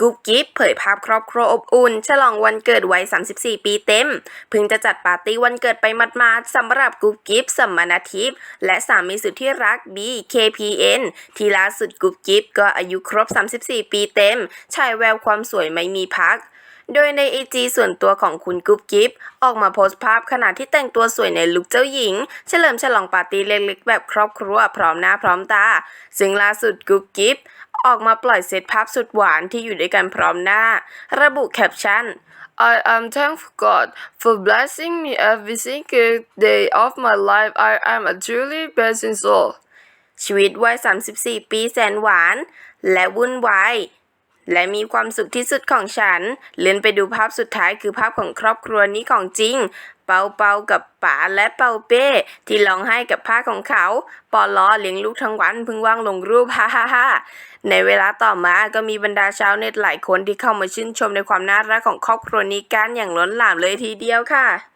กุ๊บกิ๊บเผยภาพครอบครัวอบอุ่น ฉลองวันเกิดวัย 34 ปีเต็ม เพิ่งจะจัดปาร์ตี้วันเกิดไปมาดๆสำหรับกุ๊บกิ๊บสมมานาทิพย์และสามีสุดที่รัก BKPN ที่ล่าสุดกุ๊บกิ๊บก็อายุครบ 34 ปีเต็มฉายแววความสวยไม่มีพักโดยในไอจีส่วนตัวของคุณกุ๊บกิ๊บออกมาโพสต์ภาพขณะที่แต่งตัวสวยในลุคเจ้าหญิง เฉลิมฉลองปาร์ตี้เล็กๆแบบครอบครัวพร้อมหน้าพร้อมตา ซึ่งล่าสุดกุ๊บกิ๊บ ออกมาปล่อยเซตภาพสุดหวานที่อยู่ด้วยกันพร้อมหน้า ระบุแคปชั่น I am thankful God for blessing me every single day of my life. I am a truly blessed soul. ชีวิตวัย 34 ปีแสนหวาน และวุ่นวาย และมีความสุขที่สุดของฉัน เลื่อนไปดูภาพสุดท้ายคือภาพของครอบครัวนี้ของจริง เปาเปากับป๋าและเปาเป้ที่ร้องไห้กับผ้าของเขา ปอล้อเลี้ยงลูกทั้งวันเพิ่งว่างลงรูปฮ่าฮ่าฮ่าในเวลาต่อมาก็มีบรรดาชาวเน็ตหลายคนที่เข้ามาชื่นชมในความน่ารักของครอบครัวนี้กันอย่างล้นหลามเลยทีเดียวค่ะ